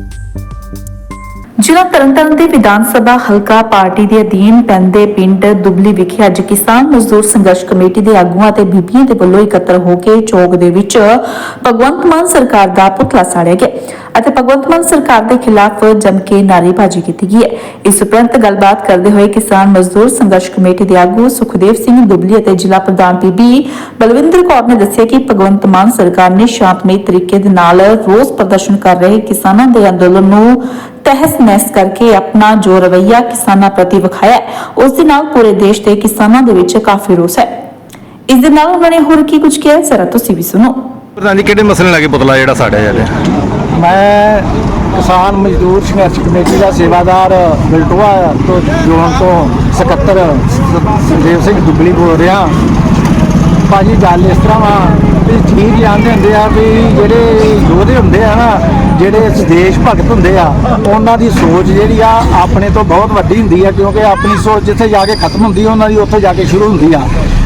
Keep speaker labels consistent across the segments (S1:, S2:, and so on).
S1: thank you ਜ਼ਿਲ੍ਹਾ ਤਰਨਤਾਰਨ ਦੇ ਵਿਧਾਨ ਸਭਾ ਹਲਕਾ ਪਾਰਟੀ ਦੇ ਅਧੀਨ ਪੈਂਦੇ ਪਿੰਡ ਦੁਬਲੀ ਵਿਖੇ ਅੱਜ ਕਿਸਾਨ ਮਜ਼ਦੂਰ ਸੰਘਰਸ਼ ਕਮੇਟੀ ਦੇ ਆਗੂਆਂ ਤੇ ਬੀਬੀਆਂ ਦੇ ਵੱਲੋਂ ਇਕੱਤਰ ਹੋ ਕੇ ਚੌਕ ਦੇ ਵਿੱਚ ਭਗਵੰਤ ਮਾਨ ਸਰਕਾਰ ਦਾ ਪੁਤਲਾ ਸਾੜਿਆ ਗਿਆ ਅਤੇ ਭਗਵੰਤ ਮਾਨ ਸਰਕਾਰ ਦੇ ਖਿਲਾਫ ਜਮ ਕੇ ਨਾਅਰੇਬਾਜ਼ੀ ਕੀਤੀ ਗਈ ਹੈ। ਇਸ ਉਪਰੰਤ ਗੱਲਬਾਤ ਕਰਦੇ ਹੋਏ ਕਿਸਾਨ ਮਜ਼ਦੂਰ ਸੰਘਰਸ਼ ਕਮੇਟੀ ਦੇ ਆਗੂ ਸੁਖਦੇਵ ਸਿੰਘ ਦੁਬਲੀ ਅਤੇ ਜ਼ਿਲ੍ਹਾ ਪ੍ਰਧਾਨ ਬੀਬੀ ਬਲਵਿੰਦਰ ਕੌਰ ਨੇ ਦੱਸਿਆ ਕਿ ਭਗਵੰਤ ਮਾਨ ਸਰਕਾਰ ਨੇ ਸ਼ਾਂਤਮਈ ਤਰੀਕੇ ਦੇ ਨਾਲ ਰੋਸ ਪ੍ਰਦਰਸ਼ਨ ਕਰ ਰਹੇ ਕਿਸਾਨਾਂ ਦੇ ਅੰਦੋਲਨ ਨੂੰ ਤਹਿਸ ਨਹਿਸ ਕਰਕੇ ਆਪਣਾ ਜੋ ਰਵੱਈਆ ਕਿਸਾਨਾਂ ਪ੍ਰਤੀ ਵਿਖਾਇਆ ਉਸ ਦੇ ਨਾਲ ਪੂਰੇ ਦੇਸ਼ ਦੇ ਕਿਸਾਨਾਂ ਦੇ ਵਿੱਚ ਕਾਫੀ ਰੋਸ ਹੈ। ਇਸ ਦੇ ਨਾਲ ਉਹਨਾਂ ਨੇ ਹੋਰ ਕੀ ਕੁਝ ਕਿਹਾ ਜ਼ਰਾ ਤੁਸੀਂ ਵੀ ਸੁਣੋ।
S2: ਪ੍ਰਧਾਨ ਜੀ ਕਿਹੜੇ ਮਸਲੇ ਲੱਗੇ ਪੁਤਲਾ ਜਿਹੜਾ ਸਾੜਿਆ ਜਾ ਰਿਹਾ
S3: ਮੈਂ ਕਿਸਾਨ ਮਜ਼ਦੂਰ ਸੰਘਰਸ਼ ਕਮੇਟੀ ਦਾ ਸੇਵਾਦਾਰ ਬਿਲਟੋਆ ਤੋਂ ਜੋਨ ਤੋਂ ਸਕੱਤਰ ਸ- ਸੁਖਦੇਵ ਸਿੰਘ ਦੁੱਗਲੀ ਬੋਲ ਰਿਹਾ। ਭਾਜੀ ਗੱਲ ਇਸ ਤਰ੍ਹਾਂ ਵਾ ਵੀ ਠੀਕ ਜਾਣਦੇ ਹੁੰਦੇ ਆ ਵੀ ਜਿਹੜੇ ਯੋਧੇ ਹੁੰਦੇ ਆ ਨਾ ਜਿਹੜੇ ਇਸ ਦੇਸ਼ ਭਗਤ ਹੁੰਦੇ ਆ, ਉਹਨਾਂ ਦੀ ਸੋਚ ਜਿਹੜੀ ਆ ਆਪਣੇ ਤੋਂ ਬਹੁਤ ਵੱਡੀ ਹੁੰਦੀ ਆ, ਕਿਉਂਕਿ ਆਪਣੀ ਸੋਚ ਜਿੱਥੇ ਜਾ ਕੇ ਖਤਮ ਹੁੰਦੀ ਆ ਉਹਨਾਂ ਦੀ ਉੱਥੇ ਜਾ ਕੇ ਸ਼ੁਰੂ ਹੁੰਦੀ ਆ।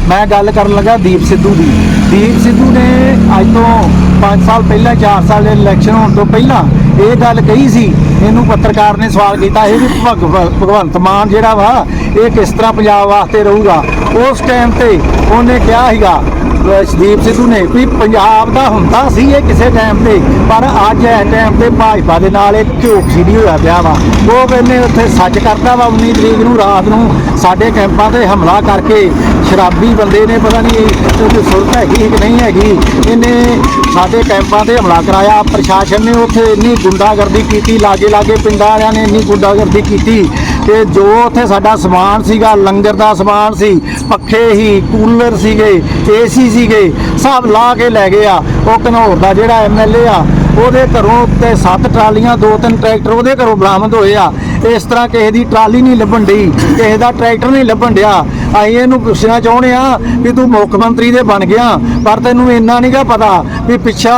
S3: ਮੈਂ ਗੱਲ ਕਰਨ ਲੱਗਾ ਦੀਪ ਸਿੱਧੂ ਦੀ। ਦੀਪ ਸਿੱਧੂ ਨੇ ਅੱਜ ਤੋਂ 5 ਸਾਲ ਪਹਿਲਾਂ 4 ਸਾਲ ਦੇ ਇਲੈਕਸ਼ਨ ਹੋਣ ਤੋਂ ਪਹਿਲਾਂ ਇਹ ਗੱਲ ਕਹੀ ਸੀ। ਇਹਨੂੰ ਪੱਤਰਕਾਰ ਨੇ ਸਵਾਲ ਕੀਤਾ, ਇਹ ਵੀ ਭਗਵ- ਭਗਵੰਤ ਮਾਨ ਜਿਹੜਾ ਵਾ, ਇਹ ਕਿਸ ਤਰ੍ਹਾਂ ਪੰਜਾਬ ਵਾਸਤੇ ਰਹੂਗਾ? ਉਸ ਟਾਈਮ ਤੇ ਉਹਨੇ ਕਿਹਾ ਸੀਗਾ ਸ਼ਦੀਪ ਸਿੱਧੂ ਨੇ ਵੀ ਪੰਜਾਬ ਦਾ ਹੁੰਦਾ ਸੀ ਇਹ ਕਿਸੇ ਟਾਈਮ ਤੇ, ਪਰ ਅੱਜ ਇਸ ਟਾਈਮ ਤੇ ਭਾਜਪਾ ਦੇ ਨਾਲ ਇਹ ਝੋਕਸੀ ਨਹੀਂ ਹੋਇਆ ਪਿਆ ਵਾ। ਉਹ ਕਹਿੰਦੇ ਉੱਥੇ ਸੱਚ ਕਰਦਾ ਵਾ 19 ਤਰੀਕ ਨੂੰ ਰਾਤ ਨੂੰ ਸਾਡੇ ਕੈਂਪਾਂ ਤੇ ਹਮਲਾ ਕਰਕੇ ਸ਼ਰਾਬੀ ਬੰਦੇ ਨੇ ਪਤਾ ਨਹੀਂ ਉਹਦੀ ਸੁਰਤ ਹੈਗੀ ਕਿ ਨਹੀਂ ਹੈਗੀ, ਇਹਨੇ ਸਾਡੇ ਕੈਂਪਾਂ ਤੇ ਹਮਲਾ ਕਰਾਇਆ। ਪ੍ਰਸ਼ਾਸਨ ਨੇ ਉੱਥੇ ਇੰਨੀ ਗੁੰਡਾਗਰਦੀ ਕੀਤੀ ਲਾਗੇ ਲਾਗੇ ਪਿੰਡਾਂ ਵਾਲਿਆਂ ਨੇ ਇੰਨੀ ਗੁੰਡਾਗਰਦੀ ਕੀਤੀ। ਕਿ ਜੋ ਉੱਥੇ ਸਾਡਾ ਸਮਾਨ ਸੀਗਾ, ਲੰਗਰ ਦਾ ਸਮਾਨ ਸੀ, ਪੱਖੇ ਹੀ, ਕੂਲਰ ਸੀਗੇ, ਏਸੀ ਸੀਗੇ, ਸਭ ਲਾ ਕੇ ਲੈ ਗਏ ਆ। ਉਹ ਘਨੌਰ ਦਾ ਜਿਹੜਾ ਐਮਐਲਏ ਆ, ਉਹਦੇ ਘਰੋਂ ਤੇ ਸੱਤ ਟਰਾਲੀਆਂ, ਦੋ ਤਿੰਨ ਟਰੈਕਟਰ ਉਹਦੇ ਘਰੋਂ ਬਰਾਮਦ ਹੋਏ ਆ। ਇਸ ਤਰ੍ਹਾਂ ਕਿਸੇ ਦੀ ਟਰਾਲੀ ਨਹੀਂ ਲੱਭਣ ਡਈ, ਕਿਸੇ ਦਾ ਟਰੈਕਟਰ ਨਹੀਂ ਲੱਭਣ ਡਿਆ। ਅਸੀਂ ਇਹਨੂੰ ਪੁੱਛਣਾ ਚਾਹੁੰਦੇ ਆ ਵੀ ਤੂੰ ਮੁੱਖ ਮੰਤਰੀ ਦੇ ਬਣ ਗਿਆ, ਪਰ ਤੈਨੂੰ ਇੰਨਾ ਨਹੀਂਗਾ ਪਤਾ ਵੀ ਪਿੱਛਾ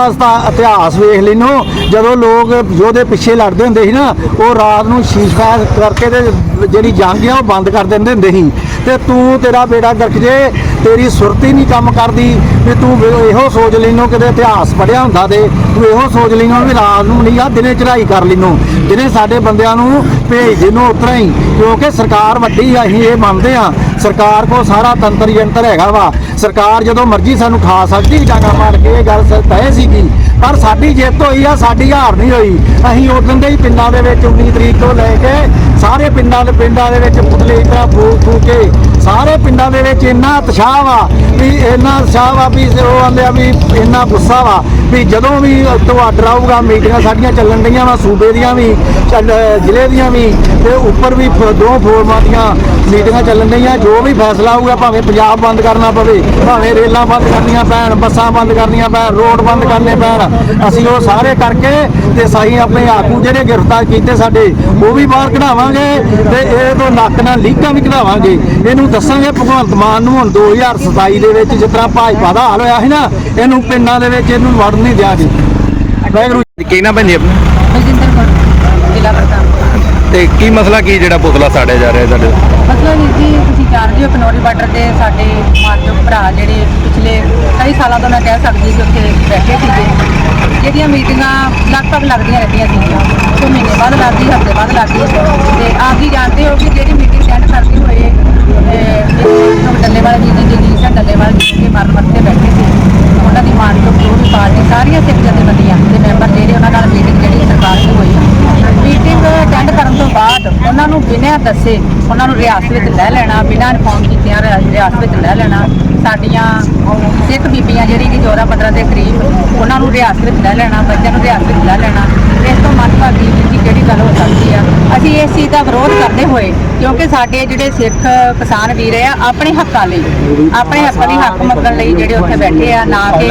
S3: ਇਤਿਹਾਸ ਵੇਖ ਲੈਨੋ ਜਦੋਂ ਲੋਕ ਯੋਧੇ ਪਿੱਛੇ ਲੜਦੇ ਹੁੰਦੇ ਸੀ ਨਾ, ਉਹ ਰਾਤ ਨੂੰ ਸ਼ੀਸ਼ਾ ਕਰਕੇ ਤੇ ਜਿਹੜੀ ਜੰਗ ਆ, ਉਹ ਬੰਦ ਕਰ ਦਿੰਦੇ ਹੁੰਦੇ ਸੀ। ਤੇ ਤੂੰ ਤੇਰਾ ਬੇੜਾ ਗਰਕ ਜੇ, ਤੇਰੀ ਸੁਰਤ ਹੀ ਨਹੀਂ ਕੰਮ ਕਰਦੀ, ਵੀ ਤੂੰ ਇਹੋ ਸੋਚ ਲੈਨੋ, ਕਿਤੇ ਇਤਿਹਾਸ ਪੜਿਆ ਹੁੰਦਾ ਤੇ ਤੂੰ ਇਹੋ ਸੋਚ ਲੈਨੋ ਵੀ ਰਾਤ ਨੂੰ ਨਹੀਂ ਆ ਦਿਨੇ ਚੜਾਈ ਕਰ ਲੈਨੋ। ਦਿਨੇ ਸਾਡੇ ਬੰਦਿਆਂ ਨੂੰ ਭੇਜ ਦੇਨੋ ਉਤਰਾ ਹੀ, ਕਿਉਂਕਿ ਸਰਕਾਰ ਵੱਡੀ ਆ, ਅਸੀਂ ਇਹ ਮੰਨਦੇ ਆ। ਸਰਕਾਰ ਕੋ ਸਾਰਾ ਤੰਤਰ ਯੰਤਰ ਹੈਗਾ ਵਾ। ਸਰਕਾਰ ਜਦੋਂ ਮਰਜ਼ੀ ਸਾਨੂੰ ਖਾ ਸਕਦੀ ਡਾਂਗਾ ਮਾਰ ਕੇ ਇਹ ਗੱਲ ਸ- ਤੈਅ ਸੀਗੀ। ਪਰ ਸਾਡੀ ਜਿੱਤ ਹੋਈ ਆ, ਸਾਡੀ ਹਾਰ ਨਹੀਂ ਹੋਈ। ਅਸੀਂ ਉਦੋਂ ਦੇ ਹੀ ਪਿੰਡਾਂ ਦੇ ਵਿੱਚ 19 ਤਰੀਕ ਤੋਂ ਲੈ ਕੇ ਸਾਰੇ ਪਿੰਡਾਂ ਦੇ ਪਿੰਡਾਂ ਦੇ ਵਿੱਚ ਪੁਤਲੇ ਇਸ ਫੂਕ ਫੂਕ ਕੇ ਸਾਰੇ ਪਿੰਡਾਂ ਦੇ ਵਿੱਚ ਇੰਨਾ ਉਤਸ਼ਾਹ ਵਾ ਵੀ ਇੰਨਾ ਉਤਸ਼ਾਹ ਵਾ ਵੀ ਉਹ ਆਂਦੇ ਆ ਵੀ ਇੰਨਾ ਗੁੱਸਾ ਵਾ ਵੀ ਜਦੋਂ ਵੀ ਤੋਂ ਆਊਗਾ, ਮੀਟਿੰਗਾਂ ਸਾਡੀਆਂ ਚੱਲਣ ਡੀਆਂ ਵਾ, ਸੂਬੇ ਦੀਆਂ ਵੀ, ਚੱਲ- ਜ਼ਿਲ੍ਹੇ ਦੀਆਂ ਵੀ ਤੇ ਉੱਪਰ ਵੀ ਫ- ਦੋ ਫੋਰਮਾਂ ਦੀਆਂ ਮੀਟਿੰਗਾਂ ਚੱਲਣ ਡੀਆਂ ਜੋ ਵੀ ਫੈਸਲਾ ਆਊਗਾ ਭਾਵੇਂ ਪੰਜਾਬ ਬੰਦ ਕਰਨਾ ਪਵੇ, ਭਾਵੇਂ ਰੇਲਾਂ ਬੰਦ ਕਰਨੀਆਂ ਪੈਣ, ਬੱਸਾਂ ਬੰਦ ਕਰਨੀਆਂ ਪੈਣ, ਰੋਡ ਬੰਦ ਕਰਨੇ ਪੈਣ, ਅਸੀਂ ਉਹ ਸਾਰੇ ਕਰਕੇ ਤੇ ਸਾਈ ਆਪਣੇ ਆਗੂ ਜਿਹੜੇ ਗ੍ਰਿਫਤਾਰ ਕੀਤੇ ਸਾਡੇ, ਉਹ ਵੀ ਬਾਹਰ ਕਢਾਵਾਂਗੇ ਤੇ ਇਹ ਤੋਂ ਨੱਕ ਨਾਲ ਲੀਕਾਂ ਵੀ ਕਢਾਵਾਂਗੇ। ਇਹਨੂੰ ਦੱਸਾਂਗੇ ਭਗਵੰਤ ਮਾਨ ਨੂੰ ਹੁਣ 2027 ਦੇ ਵਿੱਚ ਜਿਸ ਤਰ੍ਹਾਂ ਭਾਜਪਾ ਦਾ ਹਾਲ ਹੋਇਆ ਸੀ ਨਾ ਇਹਨੂੰ ਪਿੰਡਾਂ ਦੇ ਵਿੱਚ ਇਹਨੂੰ ਵੜਨ ਨਹੀਂ ਦਿਆਂਗੇ ਵਾਹਿਗੁਰੂ
S2: ਕੀ ਨਾ ਜੀ ਆਪਣਾ?
S4: ਬਲਜਿੰਦਰ ਕੌਰ ਜ਼ਿਲ੍ਹਾ ਪ੍ਰਧਾਨ।
S2: ਤੇ ਕੀ ਮਸਲਾ ਕੀ ਜਿਹੜਾ ਪੁਤਲਾ ਸਾੜਿਆ ਜਾ ਰਿਹਾ ਤੁਹਾਡੇ?
S4: ਮਤਲਬ ਵੀਰ ਜੀ ਤੁਸੀਂ ਜਾਣਦੇ ਹੋ ਕਨੌਰੀ ਬਾਰਡਰ ਤੇ ਸਾਡੇ ਮਾਨਯੋਗ ਭਰਾ ਜਿਹੜੇ ਪਿਛਲੇ ਕਈ ਸਾਲਾਂ ਤੋਂ ਮੈਂ ਕਹਿ ਸਕਦੀ ਕਿ ਉੱਥੇ ਬੈਠੇ ਸੀਗੇ ਜਿਹੜੀਆਂ ਮੀਟਿੰਗਾਂ ਲਗਭਗ ਲੱਗਦੀਆਂ ਰਹਿੰਦੀਆਂ ਸੀਗੀਆਂ ਉਹ ਮਹੀਨੇ ਬਾਅਦ ਲੱਗਦੀ ਹਫ਼ਤੇ ਬਾਅਦ ਲੱਗਦੀ ਤੇ ਆਪ ਜੀ ਜਾਣਦੇ ਹੋ ਕਿ ਜਿਹੜੀ ਮੀਟਿੰਗ ਅਟੈਂਡ ਕਰਦੇ ਹੋਏ ਇਹ ਜੀ ਜੀ ਜੀ ਸਰ ਜੀ ਦੇ ਮਰਨ ਮੱਥੇ ਬੈਠੇ ਸੀ ਉਹਨਾਂ ਦੀ ਮਾਨਯੋਗ ਜੋ ਵੀ ਪਾਰਟੀ ਸਾਰੀਆਂ ਸਿੱਖ ਜਥੇਬੰਦੀਆਂ ਦੇ ਮੈਂਬਰ ਜਿਹੜੇ ਉਹਨਾਂ ਨਾਲ ਮੀਟਿੰਗ ਜਿਹੜੀ ਸਰਕਾਰ ਦੀ ਹੋਈ ਮੀਟਿੰਗ ਅਟੈਂਡ ਕਰਨ ਤੋਂ ਬਾਅਦ ਉਹਨਾਂ ਨੂੰ ਬਿਨਾਂ ਦੱਸੇ, ਉਹਨਾਂ ਨੂੰ ਰਿਆਸਤ ਵਿੱਚ ਲੈ ਲੈਣਾ, ਬਿਨਾਂ ਇਨਫੋਰਮ ਕੀਤਿਆਂ ਰਿਆਸਤ ਵਿੱਚ ਲੈ ਲੈਣਾ। ਸਾਡੀਆਂ ਸਿੱਖ ਬੀਬੀਆਂ ਜਿਹੜੀ ਕਿ 14 15 ਦੇ ਕਰੀਬ ਉਹਨਾਂ ਨੂੰ ਰਿਆਸਤ ਵਿੱਚ ਲੈ ਲੈਣਾ ਬੱਚਿਆਂ ਨੂੰ ਰਿਆਸਤ ਵਿੱਚ ਲੈ ਲੈਣਾ। ਇਸ ਤੋਂ ਵੀਰ ਜੀ ਕਿਹੜੀ ਗੱਲ ਹੋ ਸਕਦੀ ਆ। ਅਸੀਂ ਇਸ ਚੀਜ਼ ਦਾ ਵਿਰੋਧ ਕਰਦੇ ਹੋਏ ਕਿਉਂਕਿ ਸਾਡੇ ਜਿਹੜੇ ਸਿੱਖ ਕਿਸਾਨ ਵੀਰ ਆ ਆਪਣੇ ਹੱਕਾਂ ਲਈ ਆਪਣੇ ਹੱਕਾਂ ਦੀ ਹੱਕ ਮੰਗਣ ਲਈ ਜਿਹੜੇ ਉੱਥੇ ਬੈਠੇ ਆ ਨਾ ਕਿ।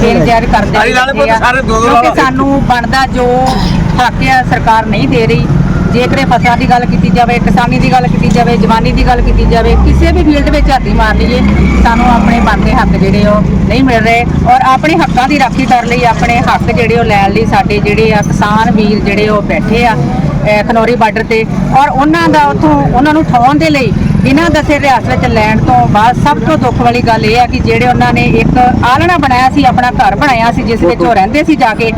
S4: ਦਿਨ ਜਾਰੀ ਕਰਦੇ ਆ। ਕਿਉਂਕਿ ਸਾਨੂੰ ਬਣਦਾ ਜੋ ਹੱਕ ਆ ਸਰਕਾਰ ਨਹੀਂ ਦੇ ਰਹੀ। ਜੇਕਰ ਇਹ ਫਸਲਾਂ ਦੀ ਗੱਲ ਕੀਤੀ ਜਾਵੇ, ਕਿਸਾਨੀ ਦੀ ਗੱਲ ਕੀਤੀ ਜਾਵੇ, ਜਵਾਨੀ ਦੀ ਗੱਲ ਕੀਤੀ ਜਾਵੇ, ਕਿਸੇ ਵੀ ਫੀਲਡ ਵਿੱਚ ਹੱਥੀ ਮਾਰ ਲਈਏ, ਸਾਨੂੰ ਆਪਣੇ ਬਣਦੇ ਹੱਕ ਜਿਹੜੇ ਉਹ ਨਹੀਂ ਮਿਲ ਰਹੇ ਔਰ ਆਪਣੇ ਹੱਕਾਂ ਦੀ ਰਾਖੀ ਕਰਨ ਲਈ ਆਪਣੇ ਹੱਕ ਜਿਹੜੇ ਉਹ ਲੈਣ ਲਈ ਸਾਡੇ ਜਿਹੜੇ ਆ ਕਿਸਾਨ ਵੀਰ ਜਿਹੜੇ ਉਹ ਬੈਠੇ ਆ ਖਨੌਰੀ ਬਾਰਡਰ ਤੇ ਔਰ ਉਹਨਾਂ ਦਾ ਉਥੋਂ ਉਹਨਾਂ ਨੂੰ ਠਾਉਣ ਦੇ ਲਈ ਬਿਨਾਂ ਦੱਸੇ ਰਿਆਸਤ ਵਿੱਚ ਲੈਣ ਤੋਂ ਬਾਅਦ ਸਭ ਤੋਂ ਦੁੱਖ ਵਾਲੀ ਗੱਲ ਇਹ ਆ ਕਿ ਜਿਹੜੇ ਉਹਨਾਂ ਨੇ ਇੱਕ ਆਲਣਾ ਬਣਾਇਆ ਸੀ, ਆਪਣਾ ਘਰ ਬਣਾਇਆ ਸੀ, ਜਿਸ ਵਿੱਚ ਉਹ ਰਹਿੰਦੇ ਸੀ ਜਾ ਕੇ,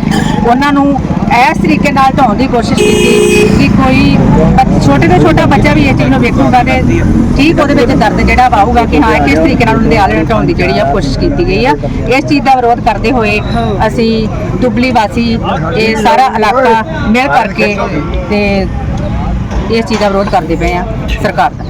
S4: ਉਹਨਾਂ ਨੂੰ ਇਸ ਤਰੀਕੇ ਨਾਲ ਢਾਉਣ ਦੀ ਕੋਸ਼ਿਸ਼ ਕੀਤੀ ਕਿ ਕੋਈ ਬੱਚ- ਛੋਟੇ ਤੋਂ ਛੋਟਾ ਬੱਚਾ ਵੀ ਇਹ ਚੀਜ਼ ਨੂੰ ਵੇਖੂਗਾ ਤੇ ਠੀਕ ਉਹਦੇ ਵਿੱਚ ਦਰਦ ਜਿਹੜਾ ਪਾਊਗਾ ਕਿ ਹਾਂ ਇਹ ਕਿਸ ਤਰੀਕੇ ਨਾਲ ਉਹਨਾਂ ਦੇ ਆਲੇ ਨੂੰ ਢਾਉਣ ਦੀ ਜਿਹੜੀ ਆ ਕੋਸ਼ਿਸ਼ ਕੀਤੀ ਗਈ ਆ। ਇਸ ਚੀਜ਼ ਦਾ ਵਿਰੋਧ ਕਰਦੇ ਹੋਏ ਅਸੀਂ ਦੁਬਲੀ ਵਾਸੀ, ਇਹ ਸਾਰਾ ਇਲਾਕਾ ਮਿਲ ਕਰਕੇ ਤੇ ਇਸ ਚੀਜ਼ ਦਾ ਵਿਰੋਧ ਕਰਦੇ ਪਏ ਆ ਸਰਕਾਰ ਦਾ।